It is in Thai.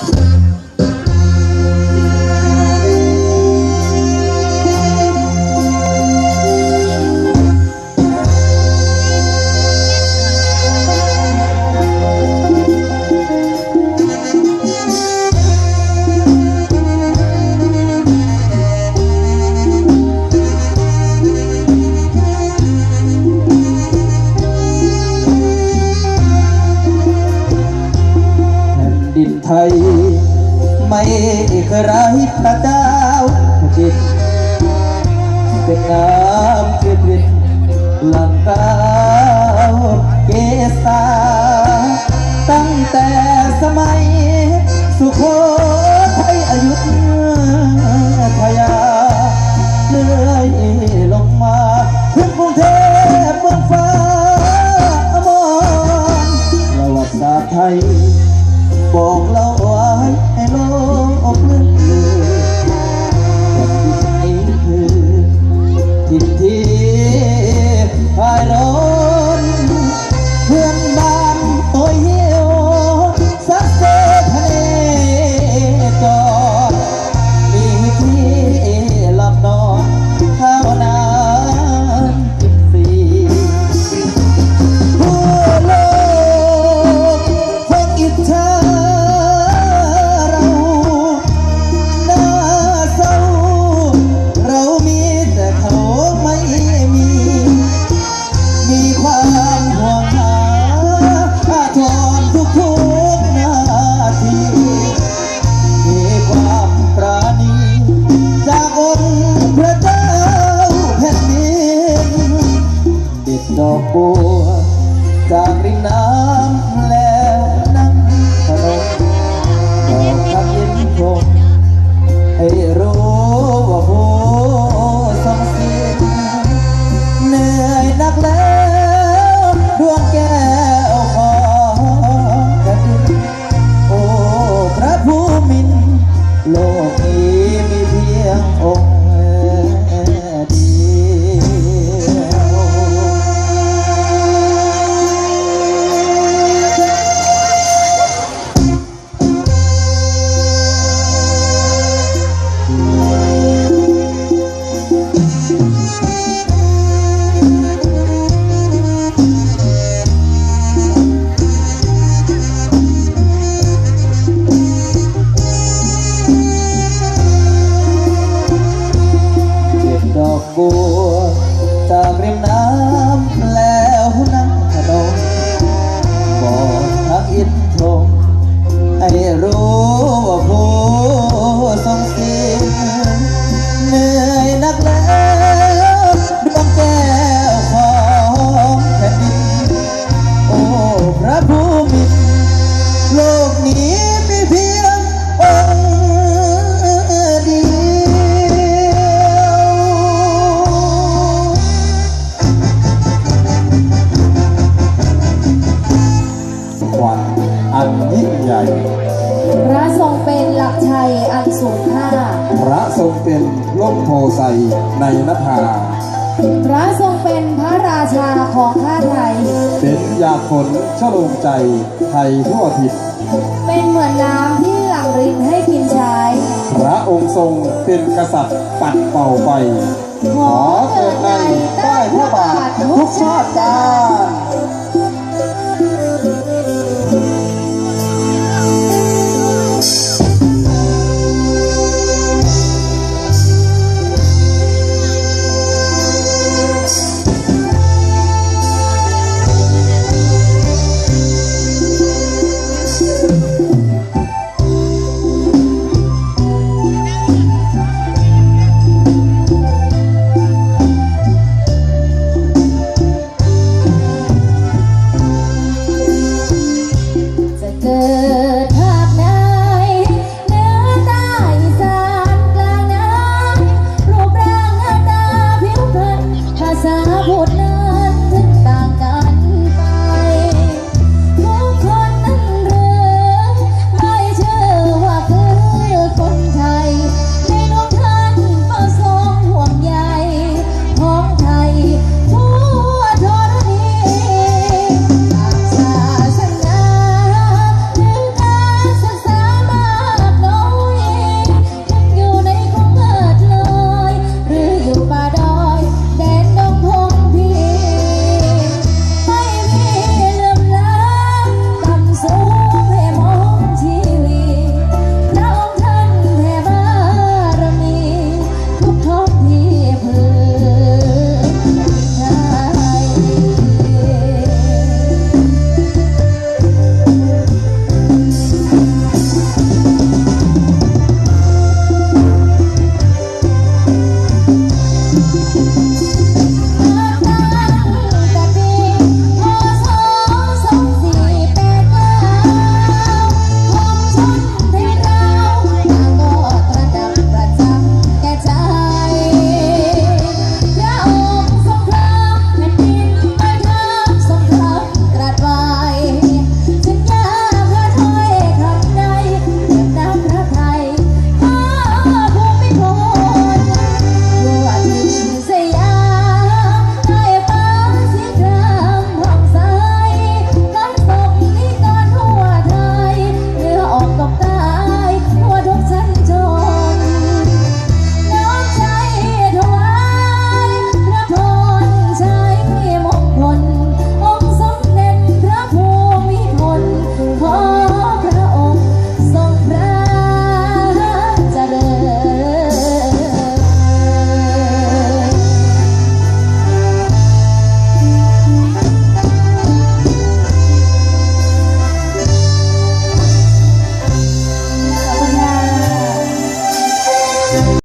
แย ไม่เคยไร้พระเจ้าจิตเป็นน้ำเกลินหลังกา จากริมน้ำแล้วนั่งถนนดอกคำยินคงให้รู้ ไอ้รู้ว่าผู้ทรงสิ้นเหนื่อยนักแล้วดวงแก้วของแผ่นดินโอ้พระผู้มีโลกนี้ ร่มโพไซในนภา พระทรงเป็นพระราชาของข้าไทย เป็นยาผลชโลมใจไทยทั่วทิศเป็นเหมือนน้ำที่หลั่งรินให้กินใช้พระองค์ทรงเป็นกษัตริย์ปัดเป่าไป ขอเกิดในใต้พระบาททุกชาติกาล